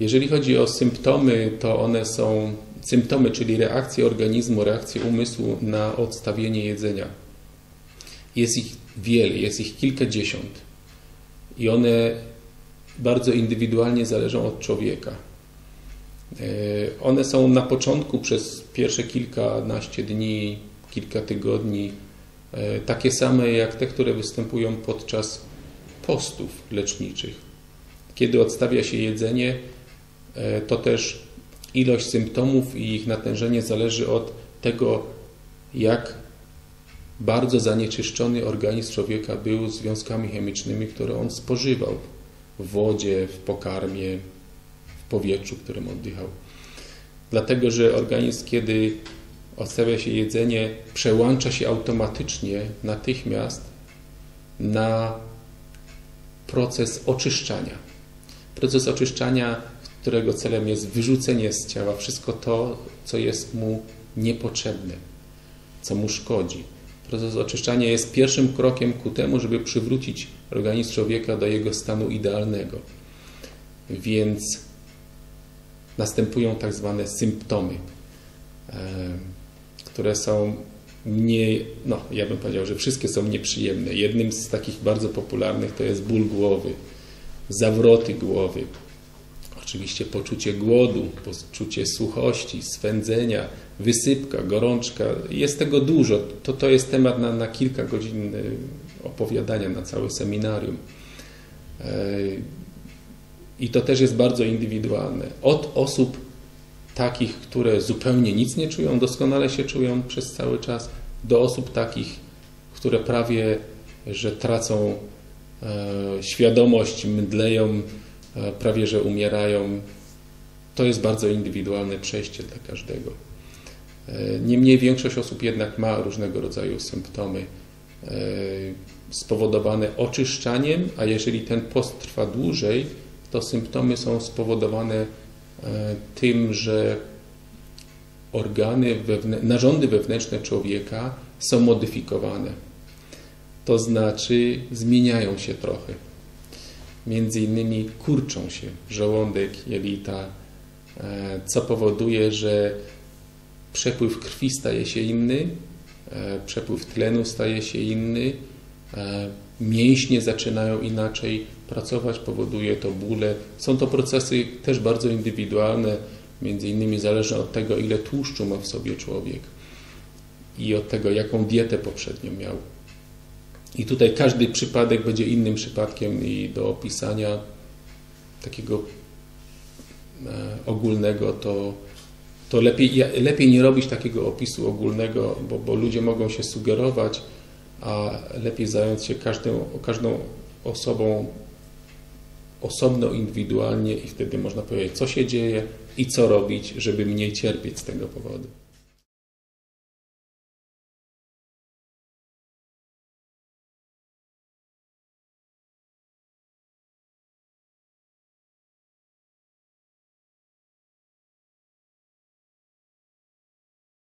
Jeżeli chodzi o symptomy, to one są symptomy, czyli reakcje organizmu, reakcje umysłu na odstawienie jedzenia. Jest ich wiele, jest ich kilkadziesiąt i one bardzo indywidualnie zależą od człowieka. E, one są na początku przez pierwsze kilkanaście dni, kilka tygodni e, takie same jak te, które występują podczas postów leczniczych. Kiedy odstawia się jedzenie, to też ilość symptomów i ich natężenie zależy od tego, jak bardzo zanieczyszczony organizm człowieka był związkami chemicznymi, które on spożywał w wodzie, w pokarmie, w powietrzu, którym oddychał. Dlatego, że organizm, kiedy odstawia się jedzenie, przełącza się automatycznie, natychmiast na proces oczyszczania. Proces oczyszczania, którego celem jest wyrzucenie z ciała wszystko to, co jest mu niepotrzebne, co mu szkodzi. Proces oczyszczania jest pierwszym krokiem ku temu, żeby przywrócić organizm człowieka do jego stanu idealnego. Więc następują tak zwane symptomy, które są nie, no ja bym powiedział, że wszystkie są nieprzyjemne. Jednym z takich bardzo popularnych to jest ból głowy, zawroty głowy, oczywiście poczucie głodu, poczucie suchości, swędzenia, wysypka, gorączka. Jest tego dużo. To, to jest temat na, na kilka godzin y, opowiadania, na całe seminarium. E, I to też jest bardzo indywidualne. Od osób takich, które zupełnie nic nie czują, doskonale się czują przez cały czas, do osób takich, które prawie że tracą e, świadomość, mdleją, e, prawie że umierają. To jest bardzo indywidualne przejście dla każdego. E, niemniej większość osób jednak ma różnego rodzaju symptomy e, spowodowane oczyszczaniem, a jeżeli ten post trwa dłużej, to symptomy są spowodowane e, tym, że organy, wewnę narządy wewnętrzne człowieka są modyfikowane. To znaczy zmieniają się trochę. Między innymi kurczą się żołądek, jelita, co powoduje, że przepływ krwi staje się inny, e, przepływ tlenu staje się inny, e, mięśnie zaczynają inaczej pracować, powoduje to bóle. Są to procesy też bardzo indywidualne, między innymi zależne od tego, ile tłuszczu ma w sobie człowiek i od tego, jaką dietę poprzednio miał. I tutaj każdy przypadek będzie innym przypadkiem i do opisania takiego e, ogólnego to to lepiej, lepiej nie robić takiego opisu ogólnego, bo, bo ludzie mogą się sugerować, a lepiej zająć się każdą, każdą osobą osobno, indywidualnie i wtedy można powiedzieć, co się dzieje i co robić, żeby mniej cierpieć z tego powodu.